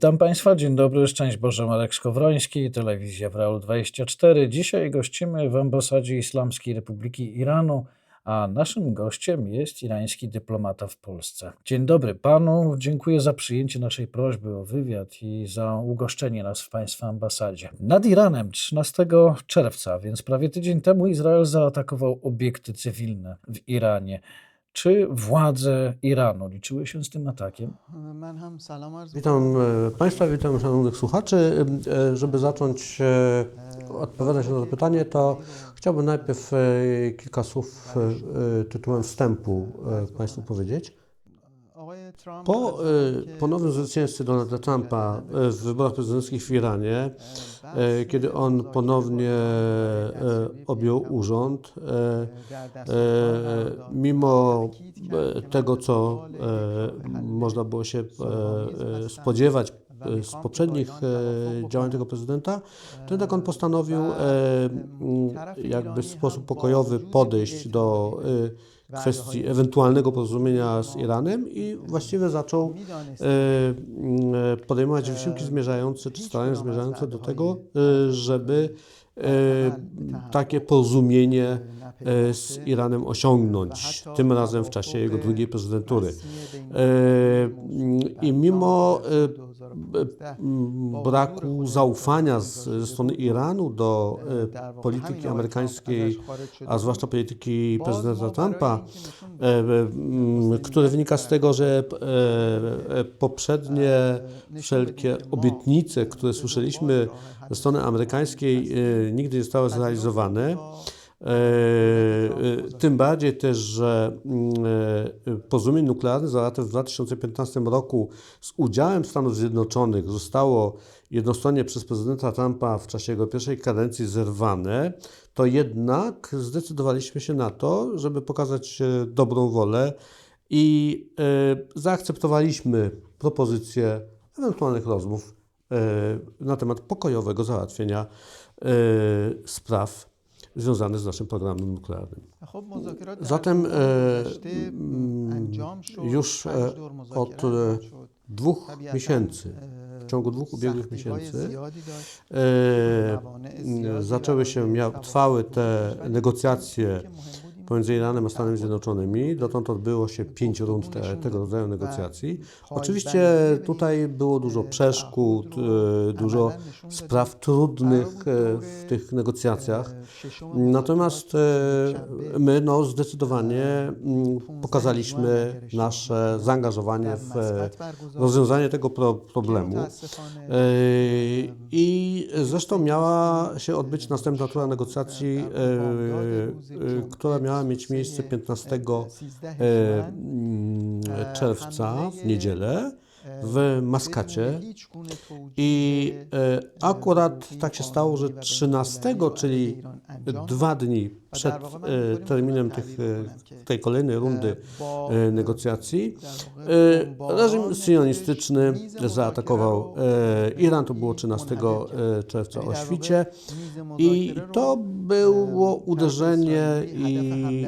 Witam Państwa, dzień dobry, szczęść Boże, Marek Szkowroński, Telewizja Wraul 24. Dzisiaj gościmy w ambasadzie Islamskiej Republiki Iranu, a naszym gościem jest irański dyplomata w Polsce. Dzień dobry Panu, dziękuję za przyjęcie naszej prośby o wywiad i za ugoszczenie nas w Państwa ambasadzie. Nad Iranem 13 czerwca, więc prawie tydzień temu Izrael zaatakował obiekty cywilne w Iranie. Czy władze Iranu liczyły się z tym atakiem? Witam e, Państwa, witam szanownych słuchaczy. E, e, żeby zacząć odpowiadać na to pytanie, to chciałbym najpierw kilka słów tytułem wstępu Państwu powiedzieć. Po, ponownym zwycięstwie Donalda Trumpa w wyborach prezydenckich w Iranie, kiedy on ponownie objął urząd, mimo tego, co można było się spodziewać z poprzednich działań tego prezydenta, to jednak on postanowił jakby w sposób pokojowy podejść do kwestii ewentualnego porozumienia z Iranem i właściwie zaczął e, e, podejmować wysiłki zmierzające, czy starania zmierzające do tego, e, żeby takie porozumienie z Iranem osiągnąć, tym razem w czasie jego drugiej prezydentury. I mimo braku zaufania ze strony Iranu do polityki amerykańskiej, a zwłaszcza polityki prezydenta Trumpa, które wynika z tego, że poprzednie wszelkie obietnice, które słyszeliśmy ze strony amerykańskiej, nigdy nie zostały zrealizowane. E, e, Tym bardziej też, że mm, e, porozumienie nuklearne zawarte w 2015 roku z udziałem Stanów Zjednoczonych zostało jednostronnie przez prezydenta Trumpa w czasie jego pierwszej kadencji zerwane, to jednak zdecydowaliśmy się na to, żeby pokazać dobrą wolę i zaakceptowaliśmy propozycję ewentualnych rozmów na temat pokojowego załatwienia spraw związane z naszym programem nuklearnym. Zatem e, już e, od e, dwóch miesięcy, w ciągu dwóch ubiegłych miesięcy zaczęły się, trwały te negocjacje pomiędzy Iranem a Stanami Zjednoczonymi. Dotąd odbyło się pięć rund te, tego rodzaju negocjacji. Oczywiście tutaj było dużo przeszkód, dużo e, spraw trudnych e, w tych negocjacjach. Natomiast e, my no, zdecydowanie mm, pokazaliśmy nasze zaangażowanie w rozwiązanie tego pro problemu. I zresztą miała się odbyć następna tura negocjacji, która miała mieć miejsce 15 e, mm, czerwca w niedzielę w Maskacie. I e, akurat tak się stało, że 13, czyli dwa dni przed e, terminem tych, e, tej kolejnej rundy negocjacji, reżim sionistyczny zaatakował Iran, to było 13 e, czerwca o świcie i to było uderzenie i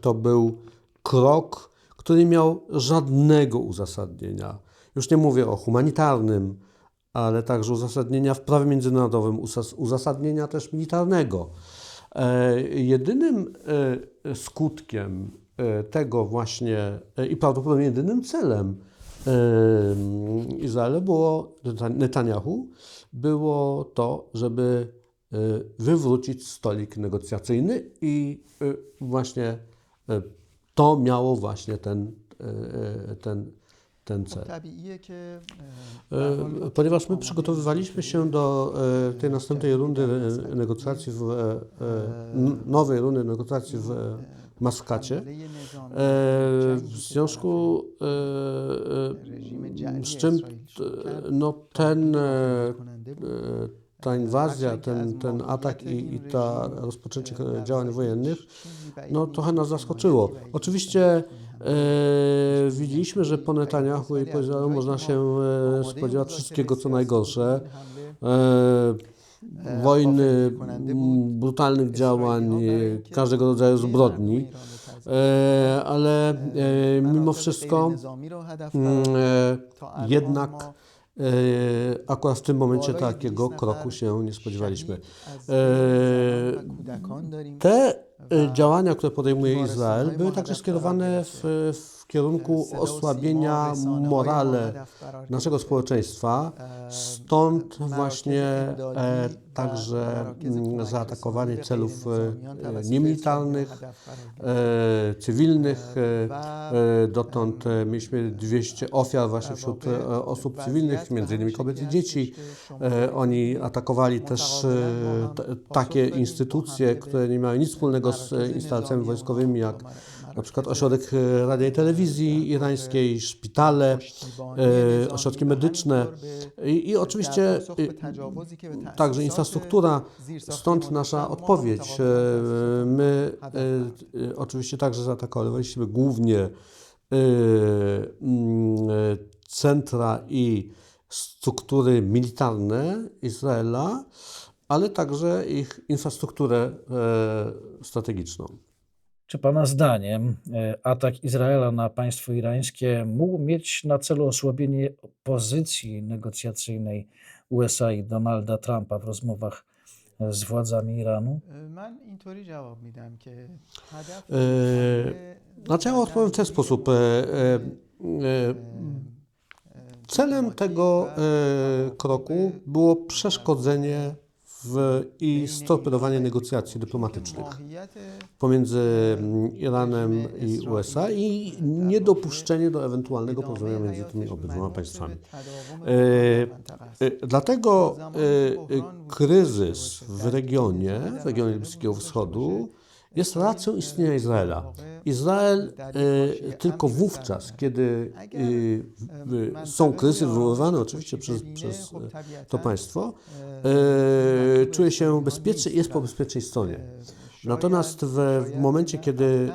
to był krok, który nie miał żadnego uzasadnienia. Już nie mówię o humanitarnym, ale także uzasadnienia w prawie międzynarodowym, uzasadnienia też militarnego. E, jedynym e, skutkiem e, tego właśnie i prawdopodobnie jedynym celem Izraela było Neta- Netanyahu było to, żeby wywrócić stolik negocjacyjny i właśnie to miało właśnie ten, e, e, ten, ten cel. E, ponieważ my przygotowywaliśmy się do tej następnej rundy negocjacji, w, nowej rundy negocjacji w Maskacie, w związku z czym no, ten ta inwazja, ten, ten atak i, i ta rozpoczęcie działań wojennych no, trochę nas zaskoczyło. Oczywiście e, widzieliśmy, że po Netanyahu i po Izraelu można się e, spodziewać wszystkiego, co najgorsze. E, wojny, m, brutalnych działań, e, każdego rodzaju zbrodni. E, ale e, mimo wszystko e, jednak e, akurat w tym momencie takiego kroku się nie spodziewaliśmy. E, Te e, działania, które podejmuje Izrael, były także skierowane w, w kierunku osłabienia morale naszego społeczeństwa. Stąd właśnie e, także mm, zaatakowanie celów e, niemilitarnych, e, cywilnych. E, e, dotąd e, mieliśmy 200 ofiar właśnie wśród e, osób cywilnych, między innymi kobiet i dzieci. E, oni atakowali też e, takie instytucje, które nie miały nic wspólnego z e, instalacjami wojskowymi, jak na przykład ośrodek e, radia i telewizji irańskiej, szpitale, e, ośrodki medyczne i, i oczywiście e, także infrastruktura. Stąd nasza odpowiedź. My oczywiście także zaatakowaliśmy głównie mm, centra i struktury militarne Izraela, ale także ich infrastrukturę strategiczną. Czy Pana zdaniem e, atak Izraela na państwo irańskie mógł mieć na celu osłabienie pozycji negocjacyjnej USA i Donalda Trumpa w rozmowach e, z władzami Iranu? E, znaczy, ja odpowiem w ten sposób. Celem tego kroku było przeszkodzenie w, i storpedowanie negocjacji dyplomatycznych pomiędzy mm, Iranem i USA i niedopuszczenie do ewentualnego porozumienia między tymi obydwoma państwami. E, e, dlatego e, e kryzys w regionie, w regionie Bliskiego Wschodu, jest racją istnienia Izraela. Izrael e, tylko wówczas, kiedy e, są kryzysy wywoływane oczywiście przez, przez e, to państwo, czuje się bezpiecznie i jest po bezpiecznej stronie. Natomiast w, w momencie, kiedy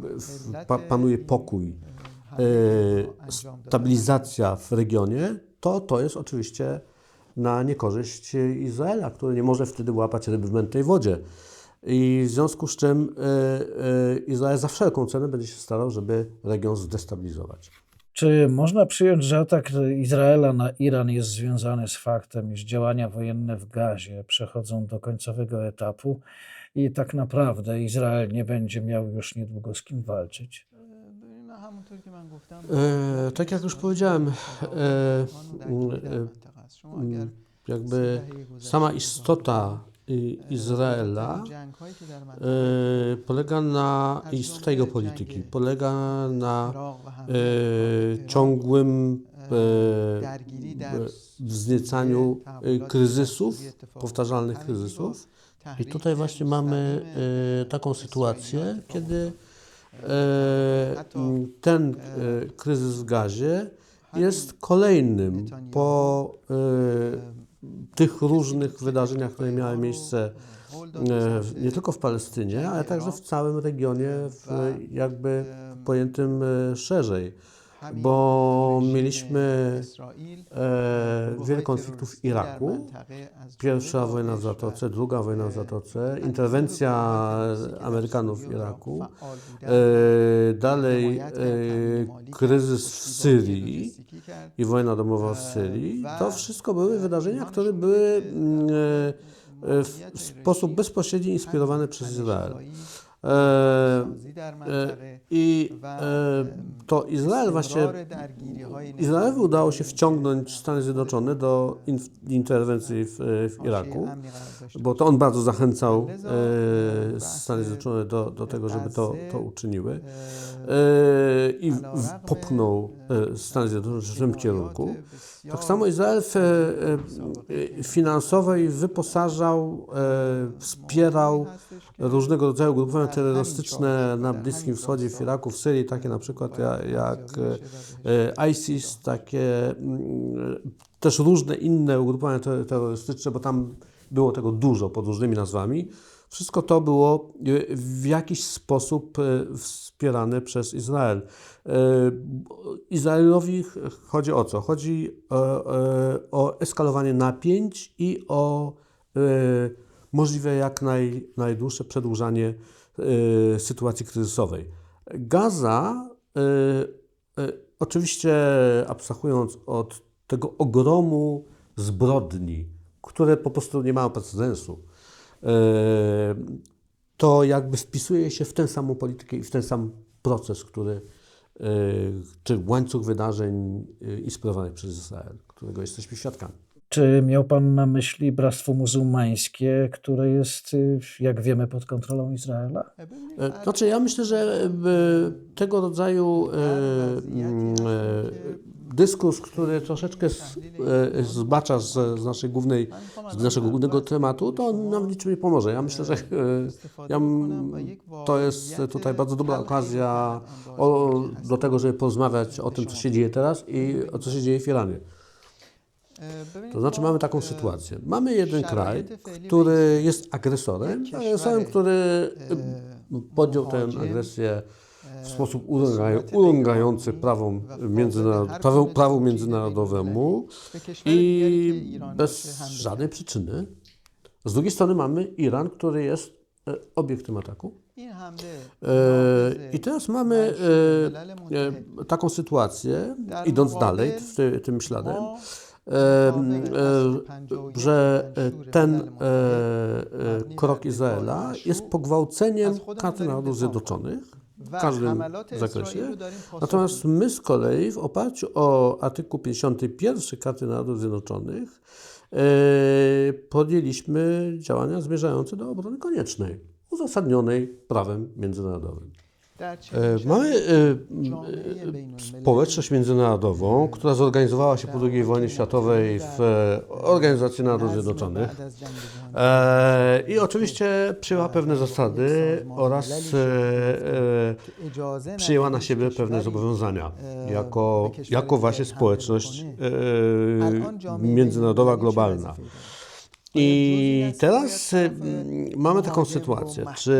w, pa, panuje pokój, stabilizacja w regionie, to to jest oczywiście na niekorzyść Izraela, który nie może wtedy łapać ryby w mętnej wodzie. I w związku z czym e, e, Izrael za wszelką cenę będzie się starał, żeby region zdestabilizować. Czy można przyjąć, że atak Izraela na Iran jest związany z faktem, iż działania wojenne w Gazie przechodzą do końcowego etapu i tak naprawdę Izrael nie będzie miał już niedługo z kim walczyć? E, tak jak już powiedziałem, e, e jakby sama istota Izraela e, polega na, i tutaj polityki, polega na e, ciągłym e, wzniecaniu kryzysów, powtarzalnych kryzysów. I tutaj właśnie mamy taką sytuację, kiedy ten kryzys w gazie jest kolejnym po tych różnych wydarzeniach, które miały miejsce e, nie tylko w Palestynie, ale także w całym regionie, w, jakby pojętym e, szerzej, bo mieliśmy e, wiele konfliktów w Iraku, Pierwsza wojna w Zatoce, druga wojna w Zatoce, interwencja Amerykanów w Iraku, e, dalej e, kryzys w Syrii i wojna domowa w Syrii. To wszystko były wydarzenia, które były mm, e, w w sposób bezpośredni inspirowane przez Izrael. E, e, I e, to Izrael właśnie Izraelowi udało się wciągnąć Stany Zjednoczone do in- interwencji w, w Iraku, bo to on bardzo zachęcał Stany Zjednoczone do, do tego, żeby to, to uczyniły i popchnął Stany Zjednoczone w tym kierunku. Tak samo Izrael e, e, finansowo i wyposażał, e, wspierał różnego rodzaju grupowania terrorystyczne na Bliskim Wschodzie, w Iraku, w Syrii, takie na przykład jak, ISIS, takie mm, też różne inne ugrupowania ter- terrorystyczne, bo tam było tego dużo pod różnymi nazwami. Wszystko to było e, w jakiś sposób e, wspierane przez Izrael. E, Izraelowi ch- chodzi o co? Chodzi o, eskalowanie napięć i o możliwe jak naj, najdłuższe przedłużanie sytuacji kryzysowej. Gaza, oczywiście abstrahując od tego ogromu zbrodni, które po prostu nie mają precedensu, e, to jakby wpisuje się w tę samą politykę i w ten sam proces, który, e, czy łańcuch wydarzeń e, inspirowanych przez Izrael, którego jesteśmy świadkami. Czy miał Pan na myśli Bractwo Muzułmańskie, które jest, y, jak wiemy, pod kontrolą Izraela? Znaczy, ja myślę, że tego rodzaju mm, dyskurs, który troszeczkę z, e, zbacza z, z, naszej głównej, z naszego głównego tematu, to nam niczym nie pomoże. Ja myślę, że e, ja, to jest tutaj bardzo dobra okazja o, do tego, żeby porozmawiać o tym, co się dzieje teraz i o co się dzieje w Iranie. To znaczy mamy taką sytuację. Mamy jeden kraj, który jest agresorem, agresorem, który podjął tę agresję w sposób urągają, urągający prawom międzynarod, prawu, prawu międzynarodowemu i bez żadnej przyczyny. Z drugiej strony mamy Iran, który jest e, obiektem ataku. E, I teraz mamy e, e, taką sytuację, idąc dalej w ty, tym śladem, e, e, że e, ten e, e, krok Izraela jest pogwałceniem karty Narodów Zjednoczonych w każdym zakresie. Natomiast my z kolei w oparciu o artykuł 51 Karty Narodów Zjednoczonych e, podjęliśmy działania zmierzające do obrony koniecznej, uzasadnionej prawem międzynarodowym. E, Mamy e, społeczność międzynarodową, która zorganizowała się po II wojnie światowej w e, Organizacji Narodów Zjednoczonych. I oczywiście przyjęła pewne zasady oraz przyjęła na siebie pewne zobowiązania jako, jako właśnie społeczność międzynarodowa, globalna. I teraz y, mamy taką sytuację, czy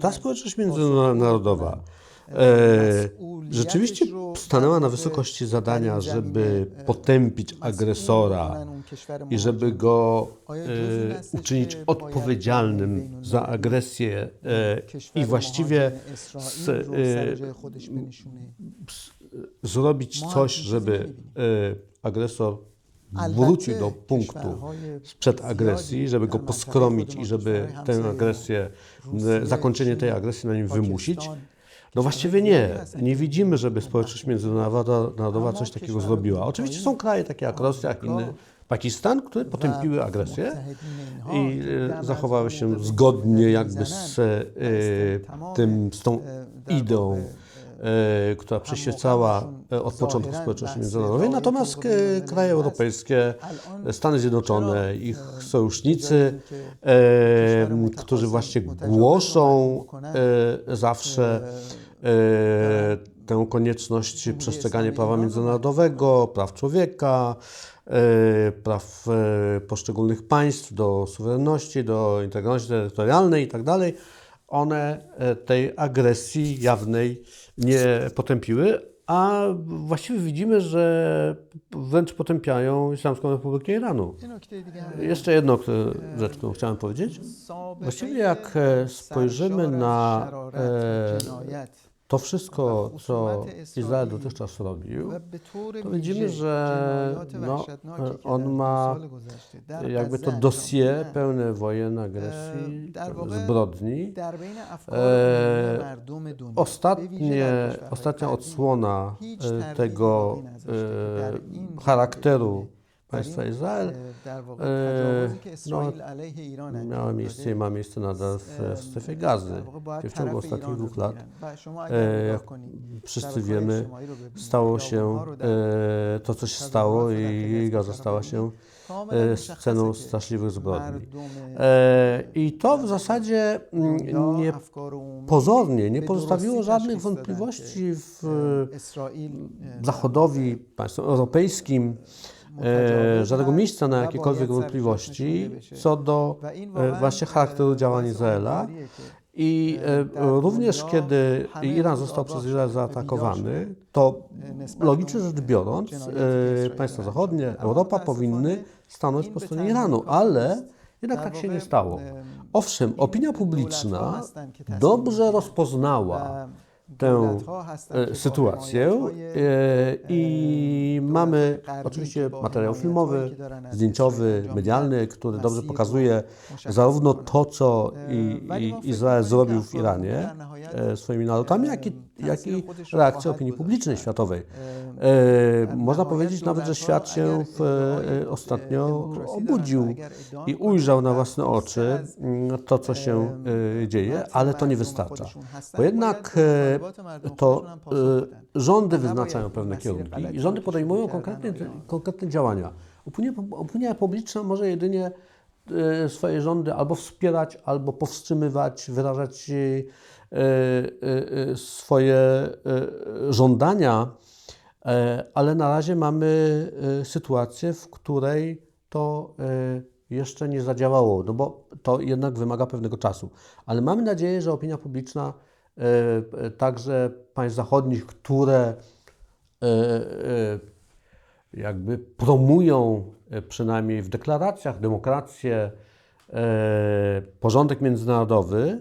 ta społeczność międzynarodowa e, rzeczywiście stanęła na wysokości zadania, żeby potępić agresora i żeby go e, uczynić odpowiedzialnym za agresję e, i właściwie z, e, zrobić coś, żeby e, agresor wrócił do punktu sprzed agresji, żeby go poskromić i żeby tę agresję, zakończenie tej agresji na nim wymusić? No właściwie nie. Nie widzimy, żeby społeczność międzynarodowa coś takiego zrobiła. Oczywiście są kraje takie jak Rosja, Chiny, Pakistan, które potępiły agresję i e, zachowały się zgodnie jakby z e, tym, z tą ideą e, która przyświecała e, od początku społeczności międzynarodowej. Natomiast e, kraje europejskie, Stany Zjednoczone, ich sojusznicy, e, którzy właśnie głoszą e, zawsze e, tę konieczność przestrzegania prawa międzynarodowego, praw człowieka, e, praw e, poszczególnych państw do suwerenności, do integralności terytorialnej itd., one e, tej agresji jawnej nie potępiły, a właściwie widzimy, że wręcz potępiają Islamską Republikę Iranu. Jeszcze jedno które- rzecz, którą chciałem powiedzieć. Właściwie jak e, spojrzymy na e, to wszystko, co Izrael dotychczas robił, to widzimy, że no, e, on ma jakby to dossier pełne wojen, agresji, zbrodni. E, Ostatnie, ostatnia odsłona e, tego e, charakteru państwa Izrael. E, no, miała miejsce i ma miejsce nadal w, w strefie gazy, gdzie w ciągu ostatnich dwóch lat, e, jak wszyscy wiemy, stało się e, to, co się stało i Gaza stała się e, sceną straszliwych zbrodni. E, I to w zasadzie mm, nie pozornie nie pozostawiło żadnych wątpliwości w Zachodowi, państwom europejskim, e, żadnego miejsca na jakiekolwiek wątpliwości co do e, właśnie charakteru działań Izraela. I e, również kiedy Iran został przez Izrael zaatakowany, to logicznie rzecz biorąc, e, państwa zachodnie, Europa powinny stanąć po stronie Iranu, ale Jednak tak się nie stało. Owszem, opinia publiczna dobrze rozpoznała tę e, sytuację e, i mamy oczywiście materiał filmowy, zdjęciowy, medialny, który dobrze pokazuje zarówno to, co Izrael zrobił w Iranie e, swoimi narodami, jak i, jak i reakcję opinii publicznej światowej. E, Można powiedzieć nawet, że świat się w, e, ostatnio obudził i ujrzał na własne oczy to, co się e, dzieje, ale to nie wystarcza. Bo jednak e, to e, rządy wyznaczają pewne kierunki i rządy podejmują konkretne, konkretne działania. Opinia, opinia publiczna może jedynie e, swoje rządy albo wspierać, albo powstrzymywać, wyrażać e, swoje żądania, e, ale na razie mamy sytuację, w której to jeszcze nie zadziałało, no bo to jednak wymaga pewnego czasu. Ale mamy nadzieję, że opinia publiczna, także państw zachodnich, które e, e, jakby promują e, przynajmniej w deklaracjach demokrację, e, porządek międzynarodowy,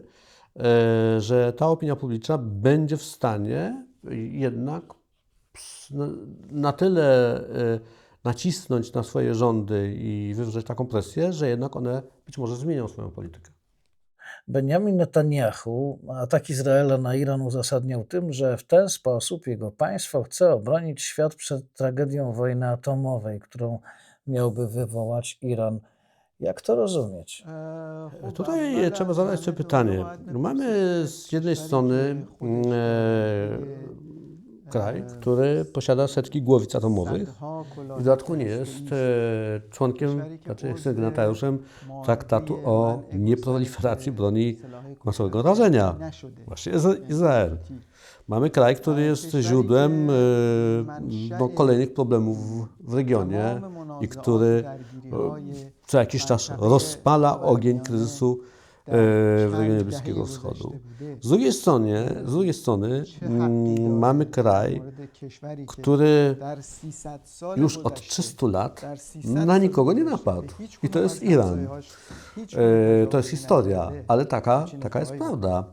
e, że ta opinia publiczna będzie w stanie jednak na- tyle e, nacisnąć na swoje rządy i wywrzeć taką presję, że jednak one być może zmienią swoją politykę. Benjamin Netanyahu atak Izraela na Iran uzasadniał tym, że w ten sposób jego państwo chce obronić świat przed tragedią wojny atomowej, którą miałby wywołać Iran. Jak to rozumieć? Tutaj trzeba zadać sobie pytanie. Mamy z jednej strony e, kraj, który posiada setki głowic atomowych i w dodatku nie jest e, członkiem, znaczy sygnatariuszem traktatu o nieproliferacji broni masowego rażenia. Właśnie Izra- Izrael. Mamy kraj, który jest źródłem e, no, kolejnych problemów w regionie i który e, co jakiś czas rozpala ogień kryzysu w regionie Bliskiego Wschodu. Z drugiej strony, z drugiej strony mm, mamy kraj, który już od 300 lat na nikogo nie napadł. I to jest Iran. E, To jest historia, ale taka, taka jest prawda.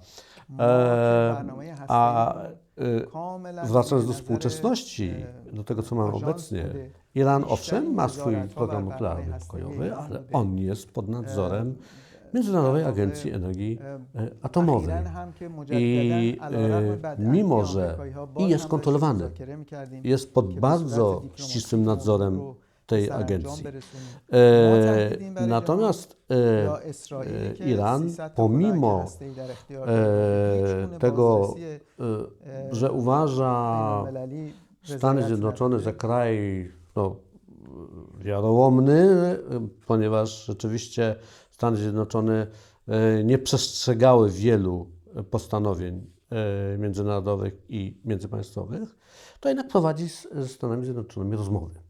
E, A e, wracając do współczesności, do tego, co mamy obecnie, Iran owszem ma swój program nuklearny pokojowy, ale on jest pod nadzorem Międzynarodowej Agencji Energii e, Atomowej. I e, mimo, że i jest kontrolowany, jest pod bardzo ścisłym nadzorem tej agencji. E, natomiast Iran, pomimo tego, że uważa Stany Zjednoczone za kraj no, wiarołomny, ponieważ rzeczywiście Stany Zjednoczone e, nie przestrzegały wielu postanowień e, międzynarodowych i międzypaństwowych, to jednak prowadzi ze Stanami Zjednoczonymi rozmowy.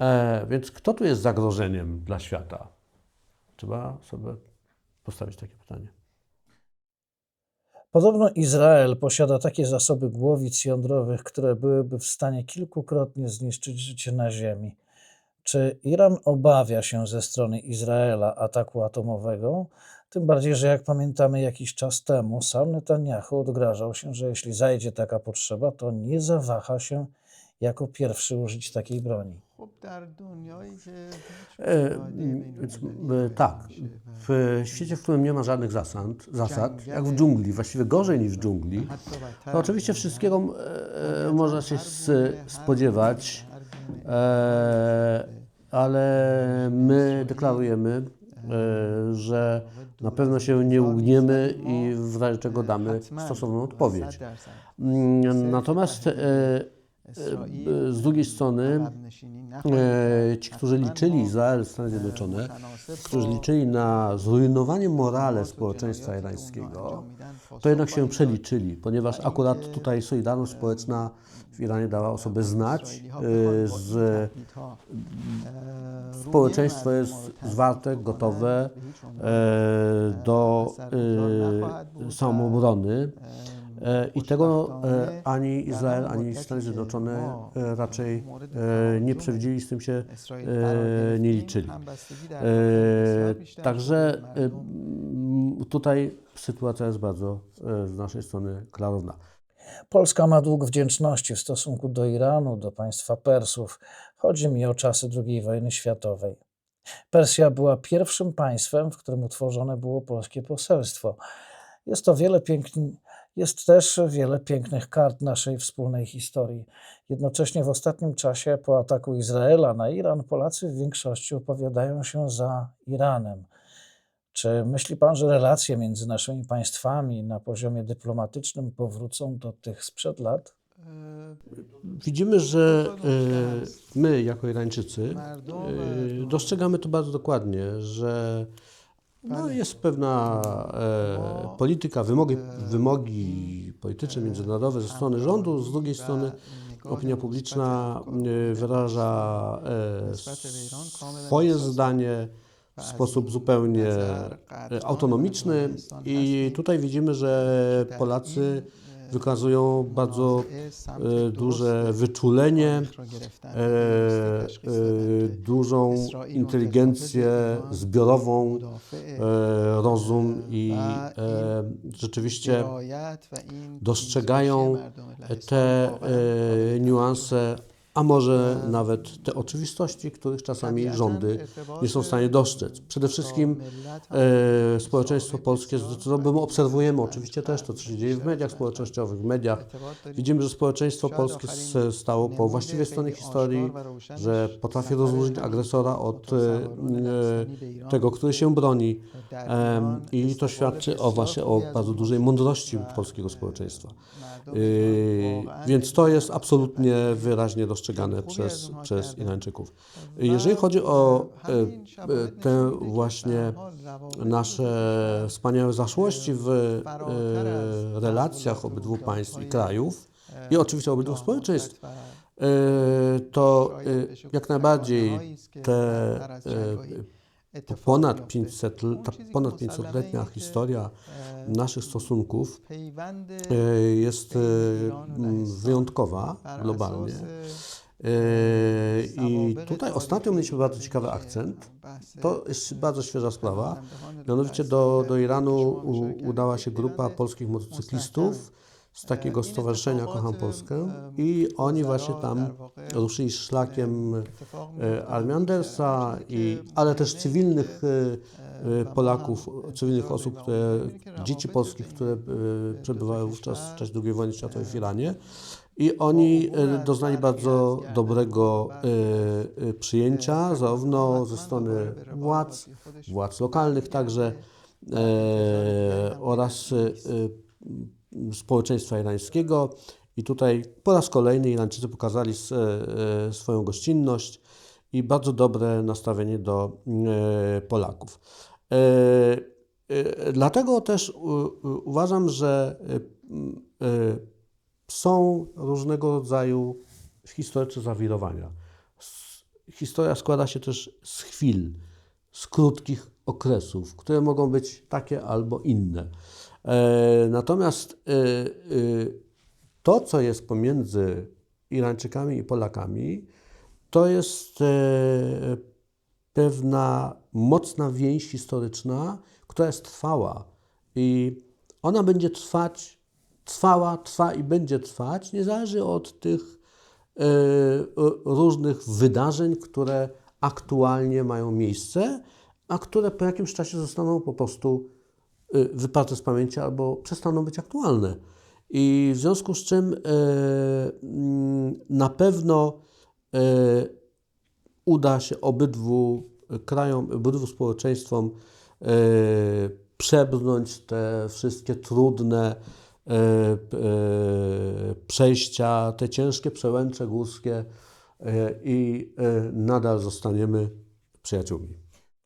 E, więc kto tu jest zagrożeniem dla świata? Trzeba sobie postawić takie pytanie. Podobno Izrael posiada takie zasoby głowic jądrowych, które byłyby w stanie kilkukrotnie zniszczyć życie na Ziemi. Czy Iran obawia się ze strony Izraela ataku atomowego? Tym bardziej, że jak pamiętamy jakiś czas temu, sam Netanyahu odgrażał się, że jeśli zajdzie taka potrzeba, to nie zawaha się jako pierwszy użyć takiej broni. E, e, tak, w świecie, w którym nie ma żadnych zasad, zasad, jak w dżungli, właściwie gorzej niż w dżungli, to oczywiście wszystkiego e, można się spodziewać, ale my deklarujemy, e, że na pewno się nie ugniemy i w razie czego damy stosowną odpowiedź. Mm, Natomiast e, e, z drugiej strony e, ci, którzy liczyli Izrael, Stany Zjednoczone, którzy liczyli na zrujnowanie morale społeczeństwa irańskiego, to jednak się przeliczyli, ponieważ akurat tutaj Solidarność Społeczna w Iranie dała o sobie znać. e, Z, społeczeństwo jest zwarte, gotowe e, do e, samoobrony. I tego e, ani Izrael, ani Stany Zjednoczone e, raczej e, nie przewidzieli, z tym się nie liczyli. Także tutaj sytuacja jest bardzo z naszej strony klarowna. Polska ma dług wdzięczności w stosunku do Iranu, do państwa Persów. Chodzi mi o czasy II wojny światowej. Persja była pierwszym państwem, w którym utworzone było polskie poselstwo. Jest to wiele piękn... Jest też wiele pięknych kart naszej wspólnej historii. Jednocześnie w ostatnim czasie, po ataku Izraela na Iran, Polacy w większości opowiadają się za Iranem. Czy myśli Pan, że relacje między naszymi państwami na poziomie dyplomatycznym powrócą do tych sprzed lat? Widzimy, że e, my, jako Irańczycy, e, dostrzegamy to bardzo dokładnie, że no, jest pewna e, polityka, wymogi, wymogi polityczne, międzynarodowe ze strony rządu, z drugiej strony opinia publiczna e, wyraża e, swoje zdanie w sposób zupełnie e, autonomiczny. i tutaj widzimy, że Polacy wykazują bardzo e, duże wyczulenie, e, e, dużą inteligencję zbiorową, rozum i rzeczywiście dostrzegają te niuanse, a może nawet te oczywistości, których czasami rządy nie są w stanie dostrzec. Przede wszystkim e, społeczeństwo polskie bo my obserwujemy oczywiście też to, co się dzieje w mediach społecznościowych, w mediach. Widzimy, że społeczeństwo polskie stało po właściwej stronie historii, że potrafi rozróżnić agresora od e, e, tego, który się broni. Em, I to świadczy o właśnie o bardzo dużej mądrości polskiego społeczeństwa. Yy, Więc to jest absolutnie wyraźnie dostrzegane przez, przez Irańczyków. Jeżeli chodzi o e, e, te właśnie nasze wspaniałe zaszłości w e, relacjach obydwu państw i krajów i oczywiście obydwu społeczeństw, e, to e, jak najbardziej te e, ponad 500, l- ta ponad 500-letnia historia naszych stosunków e, jest e, wyjątkowa globalnie. E, I tutaj ostatnio mieliśmy bardzo ciekawy akcent. To jest bardzo świeża sprawa. Mianowicie do, do Iranu u, udała się grupa polskich motocyklistów z takiego stowarzyszenia Kocham Polskę i oni właśnie tam ruszyli szlakiem e, Armii Andersa, i, ale też cywilnych e, e, Polaków, cywilnych osób, które, dzieci polskich, które e, przebywały wówczas w czasie II wojny światowej w Iranie. I oni e, doznali bardzo dobrego e, e, przyjęcia, zarówno ze strony władz, władz lokalnych także e, oraz e, e, społeczeństwa irańskiego. I tutaj po raz kolejny Irańczycy pokazali e, e, swoją gościnność i bardzo dobre nastawienie do e, Polaków. Dlatego też uważam, że są różnego rodzaju historyczne zawirowania. Historia składa się też z chwil, z krótkich okresów, które mogą być takie albo inne. E, Natomiast e, e, to, co jest pomiędzy Irańczykami i Polakami, to jest pewna mocna więź historyczna, która jest trwała. I ona będzie trwać, trwała, trwa i będzie trwać, niezależnie od tych różnych wydarzeń, które aktualnie mają miejsce, a które po jakimś czasie zostaną po prostu wyparte z pamięci albo przestaną być aktualne. I w związku z czym e, mm, na pewno e, uda się obydwu krajom, obydwu społeczeństwom e, przebrnąć te wszystkie trudne przejścia, te ciężkie przełęcze górskie i nadal zostaniemy przyjaciółmi.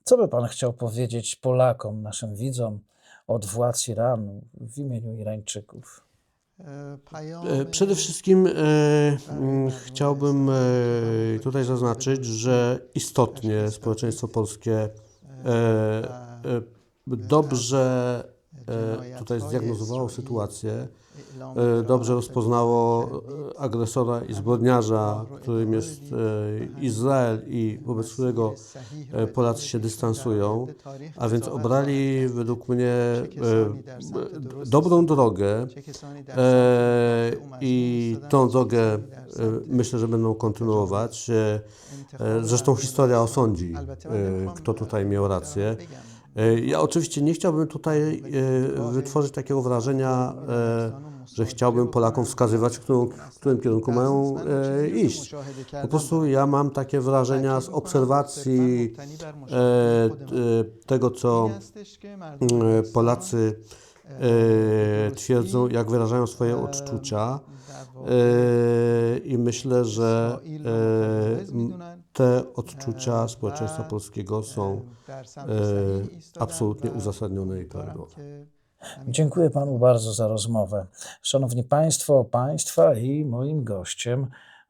Co by Pan chciał powiedzieć Polakom, naszym widzom od władz Iranu w imieniu Irańczyków? E, Przede wszystkim e, chciałbym e, tutaj zaznaczyć, że istotnie społeczeństwo polskie e, e, dobrze e, tutaj zdiagnozowało sytuację, e, dobrze rozpoznało e, agresora i zbrodniarza, którym jest e, Izrael i wobec którego e, Polacy się dystansują, a więc obrali według mnie e, e, dobrą drogę e, i tą drogę e, myślę, że będą kontynuować. E, e, Zresztą historia osądzi, e, kto tutaj miał rację. E, Ja oczywiście nie chciałbym tutaj e, wytworzyć takiego wrażenia, e, że chciałbym Polakom wskazywać, w którym, w którym kierunku mają iść. Po prostu ja mam takie wrażenia z obserwacji tego, co Polacy twierdzą, jak wyrażają swoje odczucia. E, I myślę, że e, te odczucia społeczeństwa polskiego są e, absolutnie uzasadnione i prawidłowe. Dziękuję panu bardzo za rozmowę. Szanowni państwo, państwa i moim gościem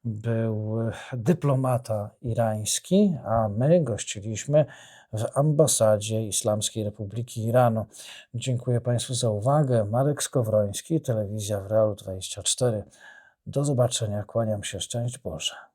był dyplomata irański, a my gościliśmy w ambasadzie Islamskiej Republiki Iranu. Dziękuję państwu za uwagę. Marek Skowroński, telewizja w Realu 24. Do zobaczenia, kłaniam się, szczęść Boże.